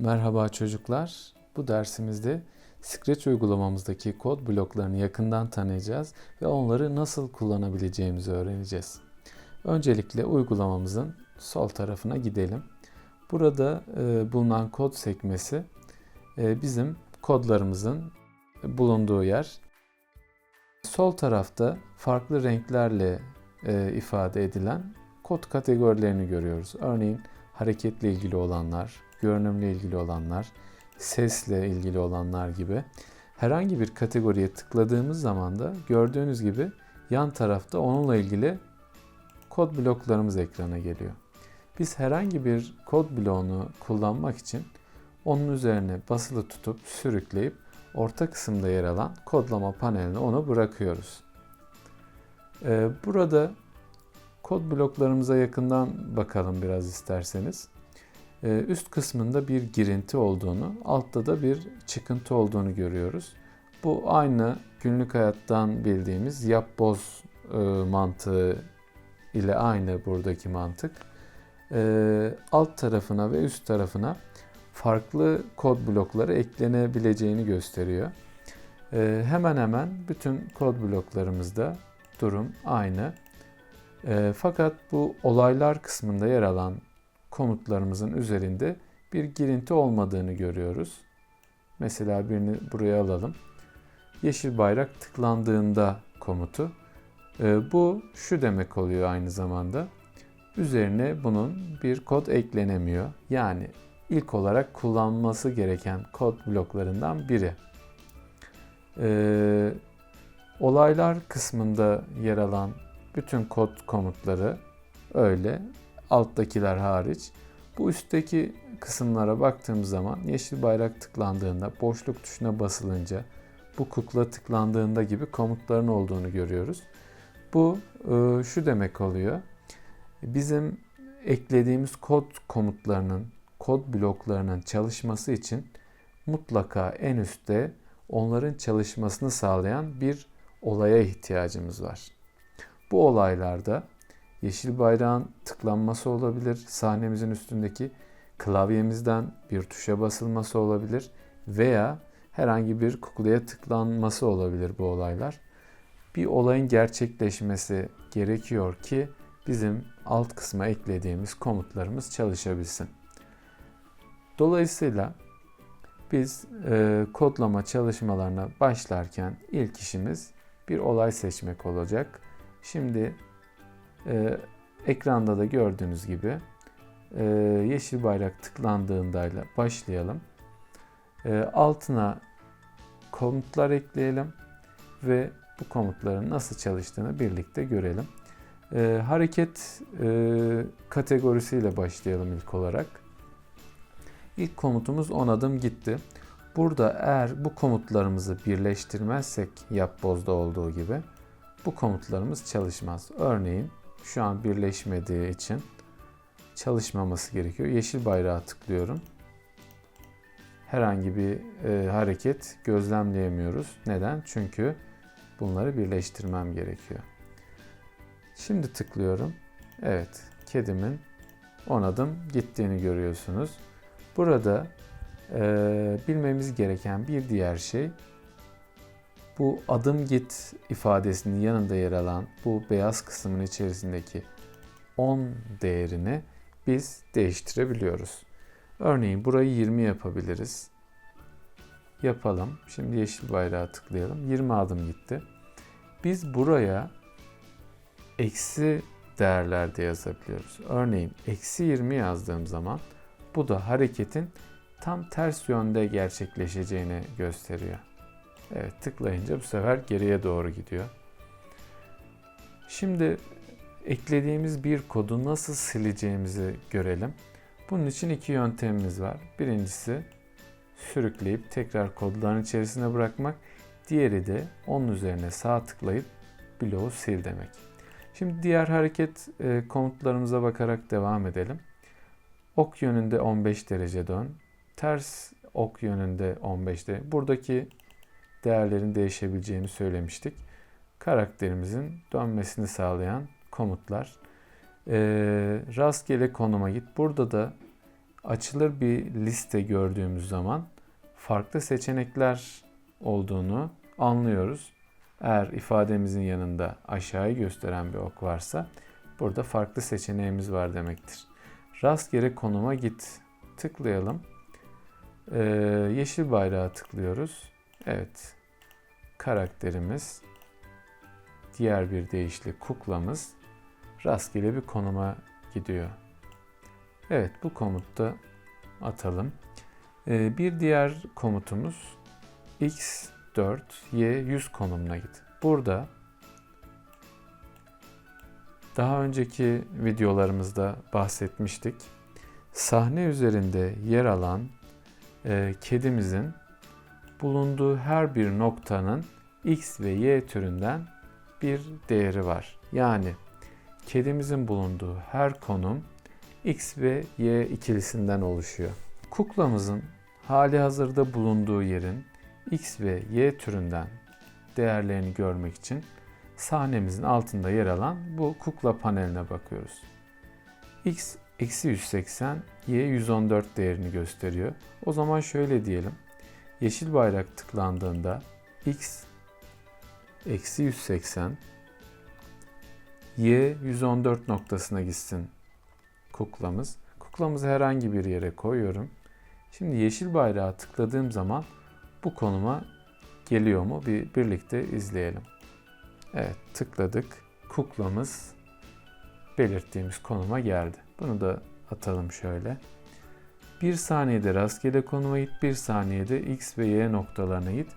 Merhaba çocuklar. Bu dersimizde Scratch uygulamamızdaki kod bloklarını yakından tanıyacağız ve onları nasıl kullanabileceğimizi öğreneceğiz. Öncelikle uygulamamızın sol tarafına gidelim. Burada e, bulunan kod sekmesi e, bizim kodlarımızın bulunduğu yer. Sol tarafta farklı renklerle e, ifade edilen kod kategorilerini görüyoruz. Örneğin hareketle ilgili olanlar, görünümle ilgili olanlar, sesle ilgili olanlar gibi herhangi bir kategoriye tıkladığımız zaman da gördüğünüz gibi yan tarafta onunla ilgili kod bloklarımız ekrana geliyor. Biz herhangi bir kod bloğunu kullanmak için onun üzerine basılı tutup sürükleyip orta kısımda yer alan kodlama paneline onu bırakıyoruz. Ee, burada kod bloklarımıza yakından bakalım biraz isterseniz. Ee, üst kısmında bir girinti olduğunu, altta da bir çıkıntı olduğunu görüyoruz. Bu aynı günlük hayattan bildiğimiz yap boz e, mantığı ile aynı buradaki mantık. Ee, alt tarafına ve üst tarafına farklı kod blokları eklenebileceğini gösteriyor. Ee, hemen hemen bütün kod bloklarımızda durum aynı. Fakat bu olaylar kısmında yer alan komutlarımızın üzerinde bir girinti olmadığını görüyoruz. Mesela birini buraya alalım. Yeşil bayrak tıklandığında komutu. Ee, bu şu demek oluyor aynı zamanda. Üzerine bunun bir kod eklenemiyor. Yani ilk olarak kullanması gereken kod bloklarından biri. Ee, olaylar kısmında yer alan bütün kod komutları öyle. Alttakiler hariç. Bu üstteki kısımlara baktığımız zaman yeşil bayrak tıklandığında, boşluk tuşuna basılınca, bu kukla tıklandığında gibi komutların olduğunu görüyoruz. Bu e, şu demek oluyor. Bizim eklediğimiz kod komutlarının, kod bloklarının çalışması için mutlaka en üstte onların çalışmasını sağlayan bir olaya ihtiyacımız var. Bu olaylarda yeşil bayrağın tıklanması olabilir, sahnemizin üstündeki klavyemizden bir tuşa basılması olabilir veya herhangi bir kuklaya tıklanması olabilir bu olaylar. Bir olayın gerçekleşmesi gerekiyor ki bizim alt kısma eklediğimiz komutlarımız çalışabilsin. Dolayısıyla biz e, kodlama çalışmalarına başlarken ilk işimiz bir olay seçmek olacak. Şimdi e, ekranda da gördüğünüz gibi e, yeşil bayrak tıklandığında başlayalım. E, altına komutlar ekleyelim ve bu komutların nasıl çalıştığını birlikte görelim. E, hareket e, kategorisiyle başlayalım ilk olarak. İlk komutumuz 10 adım gitti. Burada eğer bu komutlarımızı birleştirmezsek yapbozda olduğu gibi bu komutlarımız çalışmaz. Örneğin şu an birleşmediği için çalışmaması gerekiyor. Yeşil bayrağı tıklıyorum. Herhangi bir e, hareket gözlemleyemiyoruz. Neden? Çünkü bunları birleştirmem gerekiyor. Şimdi tıklıyorum. Evet, kedimin 10 adım gittiğini görüyorsunuz. Burada e, bilmemiz gereken bir diğer şey bu adım git ifadesinin yanında yer alan bu beyaz kısmın içerisindeki 10 değerini biz değiştirebiliyoruz. Örneğin burayı 20 yapabiliriz. Yapalım. Şimdi yeşil bayrağı tıklayalım. 20 adım gitti. Biz buraya eksi değerlerde yazabiliyoruz. Örneğin eksi 20 yazdığım zaman bu da hareketin tam ters yönde gerçekleşeceğini gösteriyor. Evet tıklayınca bu sefer geriye doğru gidiyor. Şimdi eklediğimiz bir kodu nasıl sileceğimizi görelim. Bunun için iki yöntemimiz var. Birincisi sürükleyip tekrar kodların içerisine bırakmak. Diğeri de onun üzerine sağ tıklayıp bloğu sil demek. Şimdi diğer hareket e, komutlarımıza bakarak devam edelim. Ok yönünde 15 derece dön. Ters ok yönünde 15 derece. Buradaki değerlerin değişebileceğini söylemiştik. Karakterimizin dönmesini sağlayan komutlar. E, rastgele konuma git. Burada da açılır bir liste gördüğümüz zaman farklı seçenekler olduğunu anlıyoruz. Eğer ifademizin yanında aşağıyı gösteren bir ok varsa burada farklı seçeneğimiz var demektir. Rastgele konuma git. Tıklayalım. Ee, yeşil bayrağı tıklıyoruz. Evet. Karakterimiz diğer bir deyişle kuklamız rastgele bir konuma gidiyor. Evet bu komutta atalım. Ee, bir diğer komutumuz x4 y 100 konumuna git. Burada daha önceki videolarımızda bahsetmiştik. Sahne üzerinde yer alan e, kedimizin bulunduğu her bir noktanın x ve y türünden bir değeri var. Yani kedimizin bulunduğu her konum x ve y ikilisinden oluşuyor. Kuklamızın hali hazırda bulunduğu yerin x ve y türünden değerlerini görmek için sahnemizin altında yer alan bu kukla paneline bakıyoruz. x eksi 180, y 114 değerini gösteriyor. O zaman şöyle diyelim. Yeşil bayrak tıklandığında x eksi 180, y 114 noktasına gitsin kuklamız. Kuklamızı herhangi bir yere koyuyorum. Şimdi yeşil bayrağı tıkladığım zaman bu konuma geliyor mu bir birlikte izleyelim. Evet tıkladık. Kuklamız belirttiğimiz konuma geldi. Bunu da atalım şöyle. Bir saniyede rastgele konuma git, bir saniyede x ve y noktalarına git.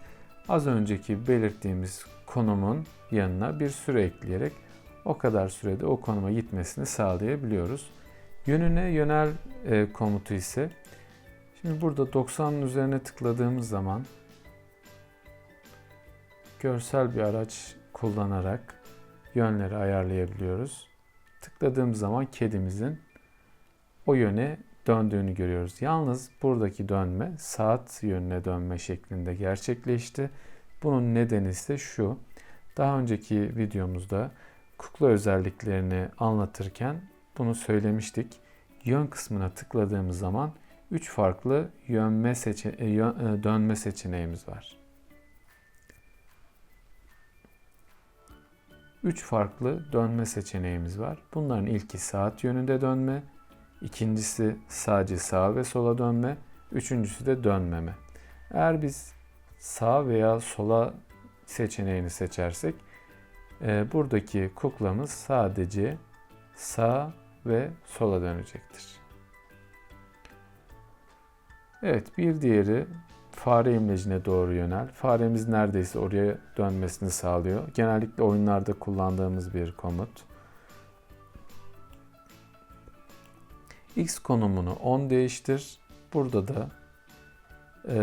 Az önceki belirttiğimiz konumun yanına bir süre ekleyerek o kadar sürede o konuma gitmesini sağlayabiliyoruz. Yönüne yönel e, komutu ise şimdi burada 90'ın üzerine tıkladığımız zaman görsel bir araç kullanarak yönleri ayarlayabiliyoruz. Tıkladığım zaman kedimizin o yöne döndüğünü görüyoruz. Yalnız buradaki dönme saat yönüne dönme şeklinde gerçekleşti. Bunun nedeni ise şu. Daha önceki videomuzda kukla özelliklerini anlatırken bunu söylemiştik. Yön kısmına tıkladığımız zaman 3 farklı yönme seçe e, yön, e, dönme seçeneğimiz var. 3 farklı dönme seçeneğimiz var. Bunların ilki saat yönünde dönme, ikincisi sadece sağa ve sola dönme, üçüncüsü de dönmeme. Eğer biz sağ veya sola seçeneğini seçersek e, buradaki kuklamız sadece sağ ve sola dönecektir. Evet bir diğeri fare imlecine doğru yönel. Faremiz neredeyse oraya dönmesini sağlıyor. Genellikle oyunlarda kullandığımız bir komut. X konumunu 10 değiştir. Burada da e,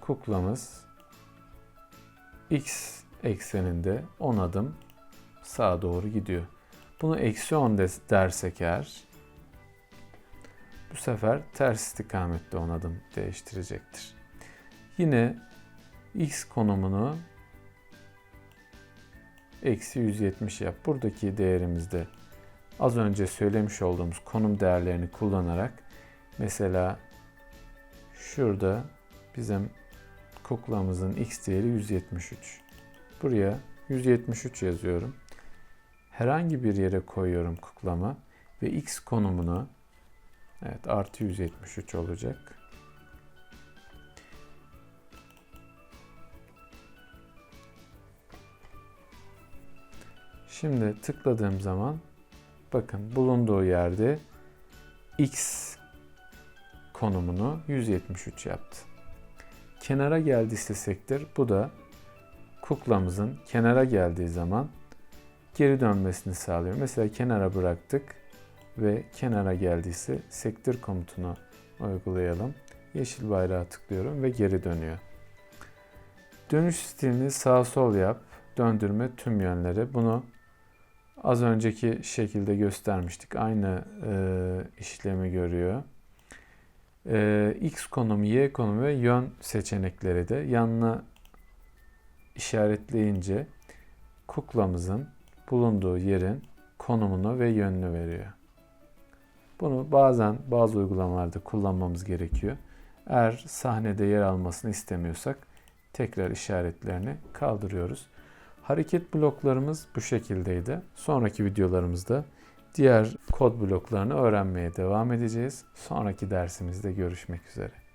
kuklamız X ekseninde 10 adım sağa doğru gidiyor. Bunu eksi 10 dersek eğer bu sefer ters istikamette 10 adım değiştirecektir. Yine x konumunu eksi 170 yap. Buradaki değerimizde az önce söylemiş olduğumuz konum değerlerini kullanarak mesela şurada bizim kuklamızın x değeri 173. Buraya 173 yazıyorum. Herhangi bir yere koyuyorum kuklamı ve x konumunu Evet artı 173 olacak. Şimdi tıkladığım zaman bakın bulunduğu yerde x konumunu 173 yaptı. Kenara geldi istesektir. Bu da kuklamızın kenara geldiği zaman geri dönmesini sağlıyor. Mesela kenara bıraktık ve kenara geldiyse sektir komutunu uygulayalım. Yeşil bayrağı tıklıyorum ve geri dönüyor. Dönüş stilini sağ sol yap, döndürme tüm yönlere. Bunu az önceki şekilde göstermiştik. Aynı e, işlemi görüyor. E, X konum, Y konum ve yön seçenekleri de yanına işaretleyince kuklamızın bulunduğu yerin konumunu ve yönünü veriyor. Bunu bazen bazı uygulamalarda kullanmamız gerekiyor. Eğer sahnede yer almasını istemiyorsak tekrar işaretlerini kaldırıyoruz. Hareket bloklarımız bu şekildeydi. Sonraki videolarımızda diğer kod bloklarını öğrenmeye devam edeceğiz. Sonraki dersimizde görüşmek üzere.